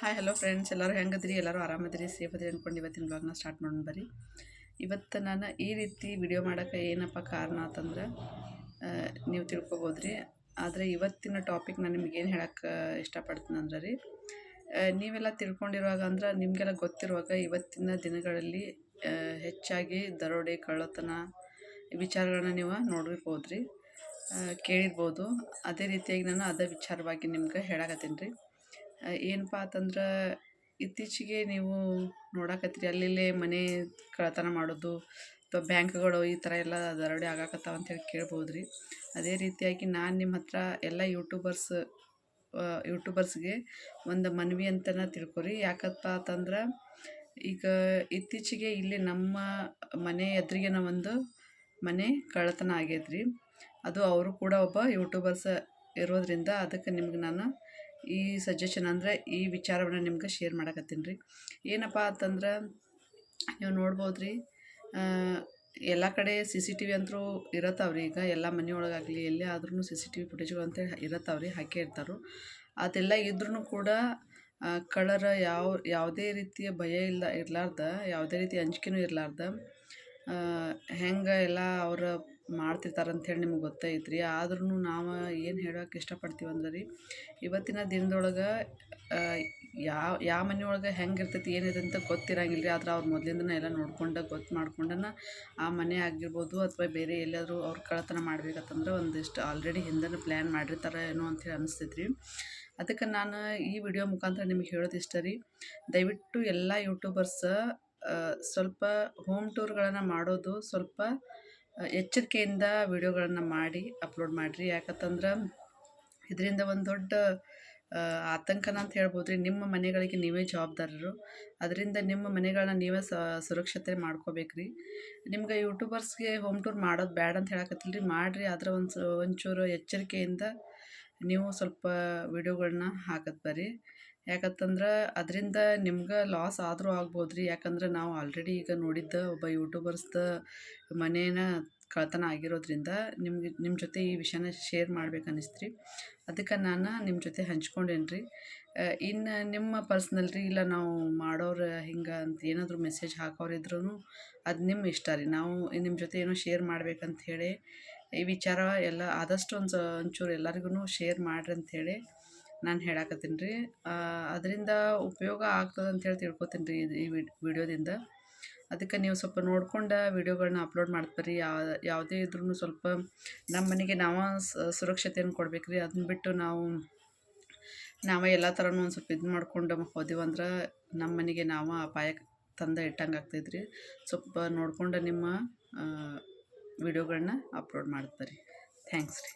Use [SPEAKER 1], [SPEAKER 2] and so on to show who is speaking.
[SPEAKER 1] Hi hello friends ಎಲ್ಲರೂ ಹೆಂಗದ್ರಿ? ಎಲ್ಲರೂ ಆರಾಮದ್ರಿ? Safe ಅದ್ರಿ ಅಂದ್ಕೊಂಡು ಇವತ್ತಿನ ಬ್ಲಾಗ್ನ ಸ್ಟಾರ್ಟ್ ಮಾಡೋಣ ಬರ್ರಿ. ಇವತ್ತು ನಾನು ಈ ರೀತಿ ವಿಡಿಯೋ ಮಾಡೋಕ್ಕೆ ಏನಪ್ಪ ಕಾರಣ ಅಂತಂದ್ರೆ ನೀವು ತಿಳ್ಕೊಬೋದ್ರಿ. ಆದರೆ ಇವತ್ತಿನ ಟಾಪಿಕ್ ನಾನು ನಿಮ್ಗೆ ಏನು ಹೇಳಕ್ಕೆ ಇಷ್ಟಪಡ್ತೀನಿ ಅಂದ್ರೆ ರೀ ನೀವೆಲ್ಲ ತಿಳ್ಕೊಂಡಿರುವಾಗ ಅಂದ್ರೆ ನಿಮಗೆಲ್ಲ ಗೊತ್ತಿರುವಾಗ ಇವತ್ತಿನ ದಿನಗಳಲ್ಲಿ ಹೆಚ್ಚಾಗಿ ದರೋಡೆ, ಕಳ್ಳತನ ವಿಚಾರಗಳನ್ನ ನೀವು ನೋಡಿರ್ಬೋದು ರೀ ಕೇಳಿರ್ಬೋದು. ಅದೇ ರೀತಿಯಾಗಿ ನಾನು ಅದೇ ವಿಚಾರವಾಗಿ ನಿಮ್ಗೆ ಹೇಳಕತ್ತೀನಿ ರೀ. ಏನಪ್ಪ ಅಂತಂದ್ರೆ ಇತ್ತೀಚೆಗೆ ನೀವು ನೋಡಕತ್ತೀರಿ, ಅಲ್ಲಿಲ್ಲೇ ಮನೆ ಕಳ್ಳತನ ಮಾಡೋದು, ಅಥವಾ ಬ್ಯಾಂಕ್ಗಳು ಈ ಥರ ಎಲ್ಲ ದರೋಡೆ ಆಗಾಕತ್ತಾವ ಅಂತೇಳಿ ಕೇಳ್ಬೋದು ರೀ ಅದೇ ರೀತಿಯಾಗಿ ನಾನು ನಿಮ್ಮ ಹತ್ರ ಎಲ್ಲ ಯೂಟ್ಯೂಬರ್ಸ್ ಯೂಟ್ಯೂಬರ್ಸ್ಗೆ ಒಂದು ಮನವಿ ಅಂತನ ತಿಳ್ಕೊರಿ. ಯಾಕಪ್ಪ ಅಂತಂದ್ರೆ ಈಗ ಇತ್ತೀಚೆಗೆ ಇಲ್ಲಿ ನಮ್ಮ ಮನೆ ಎದುರಿಗೆನ ಒಂದು ಮನೆ ಕಳ್ಳತನ ಆಗೈತ್ರಿ. ಅದು ಅವರು ಕೂಡ ಒಬ್ಬ ಯೂಟ್ಯೂಬರ್ಸ್ ಇರೋದರಿಂದ ಅದಕ್ಕೆ ನಿಮ್ಗೆ ನಾನು ಈ ಸಜೆಷನ್ ಅಂದರೆ ಈ ವಿಚಾರವನ್ನು ನಿಮ್ಗೆ ಶೇರ್ ಮಾಡಕತ್ತೀನಿ ರೀ. ಏನಪ್ಪ ಅಂತಂದ್ರೆ ನೀವು ನೋಡ್ಬೋದು ರೀ ಎಲ್ಲ ಕಡೆ ಸಿ ಸಿ ಟಿ ವಿ ಅಂತೂ ಇರತ್ತಾವ ರೀ ಈಗ. ಎಲ್ಲ ಮನೆಯೊಳಗಾಗಲಿ ಎಲ್ಲೇ ಆದ್ರೂ ಸಿ ಸಿ ಟಿ ವಿ ಫುಟೇಜ್ಗಳು ಅಂತೇಳಿ ಇರತ್ತಾವ ರೀ, ಹಾಕೇ ಇರ್ತಾರೆ. ಅದೆಲ್ಲ ಇದ್ರೂ ಕೂಡ ಕಳರ ಯಾವ, ಯಾವುದೇ ರೀತಿಯ ಭಯ ಇಲ್ಲ, ಇರಲಾರ್ದ, ಯಾವುದೇ ರೀತಿ ಅಂಜಿಕೆನೂ ಇರಲಾರ್ದ. ಹೆಂಗೆ ಎಲ್ಲ ಅವ್ರು ಮಾಡ್ತಿರ್ತಾರೆ ಅಂಥೇಳಿ ನಿಮ್ಗೆ ಗೊತ್ತೈತ್ರಿ. ಆದ್ರೂ ನಾವು ಏನು ಹೇಳೋಕೆ ಇಷ್ಟಪಡ್ತೀವಿ ಅಂದ್ರೆ ರೀ, ಇವತ್ತಿನ ದಿನದೊಳಗೆ ಯಾವ ಯಾವ ಮನೆಯೊಳಗೆ ಹೆಂಗೆ ಇರ್ತೈತಿ ಏನಿದೆ ಅಂತ ಗೊತ್ತಿರಂಗಿಲ್ಲ ರೀ ಆದ್ರೆ ಅವ್ರು ಮೊದಲಿಂದನೇ ಎಲ್ಲ ನೋಡ್ಕೊಂಡು, ಗೊತ್ತು ಮಾಡ್ಕೊಂಡನ ಆ ಮನೆ ಆಗಿರ್ಬೋದು ಅಥವಾ ಬೇರೆ ಎಲ್ಲಾದರೂ ಅವ್ರು ಕಳ್ಳತನ ಮಾಡ್ಬೇಕಂತಂದ್ರೆ ಒಂದಿಷ್ಟು ಆಲ್ರೆಡಿ ಹಿಂದೆನೇ ಪ್ಲ್ಯಾನ್ ಮಾಡಿರ್ತಾರೆ ಏನೋ ಅಂಥೇಳಿ ಅನಿಸ್ತೈತೆ ರೀ ಅದಕ್ಕೆ ನಾನು ಈ ವಿಡಿಯೋ ಮುಖಾಂತರ ನಿಮಗೆ ಹೇಳೋದು ಇಷ್ಟ ರೀ, ದಯವಿಟ್ಟು ಎಲ್ಲ ಯೂಟ್ಯೂಬರ್ಸ್ ಸ್ವಲ್ಪ ಹೋಮ್ ಟೂರ್ಗಳನ್ನು ಮಾಡೋದು ಸ್ವಲ್ಪ ಎಚ್ಚರಿಕೆಯಿಂದ ವಿಡಿಯೋಗಳನ್ನು ಮಾಡಿ, ಅಪ್ಲೋಡ್ ಮಾಡಿರಿ. ಯಾಕಂತಂದ್ರೆ ಇದರಿಂದ ಒಂದು ದೊಡ್ಡ ಆತಂಕನ ಅಂತ ಹೇಳ್ಬೋದು ರೀ ನಿಮ್ಮ ಮನೆಗಳಿಗೆ ನೀವೇ ಜವಾಬ್ದಾರರು. ಅದರಿಂದ ನಿಮ್ಮ ಮನೆಗಳನ್ನ ನೀವೇ ಸುರಕ್ಷತೆ ಮಾಡ್ಕೋಬೇಕು ರೀ ನಿಮ್ಗೆ ಯೂಟ್ಯೂಬರ್ಸ್ಗೆ ಹೋಮ್ ಟೂರ್ ಮಾಡೋದು ಬ್ಯಾಡ ಅಂತ ಹೇಳಕತ್ತಿಲ್ಲ ರೀ ಮಾಡಿರಿ. ಆದ್ರೆ ಒಂದು ಒಂಚೂರು ಎಚ್ಚರಿಕೆಯಿಂದ ನೀವು ಸ್ವಲ್ಪ ವಿಡಿಯೋಗಳನ್ನ ಹಾಕತ್ ಬರ್ರಿ. ಯಾಕಂತಂದ್ರೆ ಅದರಿಂದ ನಿಮ್ಗೆ ಲಾಸ್ ಆದರೂ ಆಗ್ಬೋದು ರೀ ಯಾಕಂದ್ರೆ ನಾವು ಆಲ್ರೆಡಿ ಈಗ ನೋಡಿದ್ದ ಒಬ್ಬ ಯೂಟ್ಯೂಬರ್ಸ್ದ ಮನೇನ ಕಳ್ತನ ಆಗಿರೋದ್ರಿಂದ ನಿಮ್ಗೆ ನಿಮ್ಮ ಜೊತೆ ಈ ವಿಷಯನ ಶೇರ್ ಮಾಡ್ಬೇಕು ರೀ ಅದಕ್ಕೆ ನಾನು ನಿಮ್ಮ ಜೊತೆ ಹಂಚ್ಕೊಂಡೇನಿ ರೀ ಇನ್ನು ನಿಮ್ಮ ಪರ್ಸ್ನಲ್ ರೀ ಇಲ್ಲ ನಾವು ಮಾಡೋರು ಹಿಂಗೆ ಅಂತ ಏನಾದರೂ ಮೆಸೇಜ್ ಹಾಕೋರಿದ್ರೂ ಅದು ನಿಮ್ಮ ಇಷ್ಟ ರೀ. ನಾವು ನಿಮ್ಮ ಜೊತೆ ಏನೋ ಶೇರ್ ಮಾಡ್ಬೇಕಂತ ಹೇಳಿ ಈ ವಿಚಾರ ಎಲ್ಲ ಆದಷ್ಟು ಒಂದು ಒಂಚೂರು ಎಲ್ಲರಿಗೂ ಶೇರ್ ಮಾಡ್ರಿ ಅಂಥೇಳಿ ನಾನು ಹೇಳಾಕತ್ತೀನಿ ರೀ. ಅದರಿಂದ ಉಪಯೋಗ ಆಗ್ತದೆ ಅಂತೇಳಿ ತಿಳ್ಕೊತೀನಿ ರೀ ಈ ವಿಡಿಯೋದಿಂದ. ಅದಕ್ಕೆ ನೀವು ಸ್ವಲ್ಪ ನೋಡ್ಕೊಂಡು ವಿಡಿಯೋಗಳನ್ನ ಅಪ್ಲೋಡ್ ಮಾಡ್ತಾರೆ. ಯಾವ ಯಾವುದೇ ಇದ್ರೂ ಸ್ವಲ್ಪ ನಮ್ಮ ಮನೆಗೆ ನಾವು ಸುರಕ್ಷತೆಯನ್ನು ಕೊಡ್ಬೇಕು ರೀ. ಅದನ್ನ ಬಿಟ್ಟು ನಾವು, ನಾವೇ ಎಲ್ಲ ಥರನೂ ಒಂದು ಸ್ವಲ್ಪ ಇದು ಮಾಡ್ಕೊಂಡು ಹೋದಿವಂದ್ರೆ ನಮ್ಮ ಮನೆಗೆ ನಾವು ಅಪಾಯಕ್ಕೆ ತಂದ ಇಟ್ಟಂಗೆ ಆಗ್ತೈತೆ ರೀ ಸ್ವಲ್ಪ ನೋಡ್ಕೊಂಡು ನಿಮ್ಮ ವಿಡಿಯೋಗಳನ್ನ ಅಪ್ಲೋಡ್ ಮಾಡ್ತಾರೆ ಥ್ಯಾಂಕ್ಸ್ ರೀ.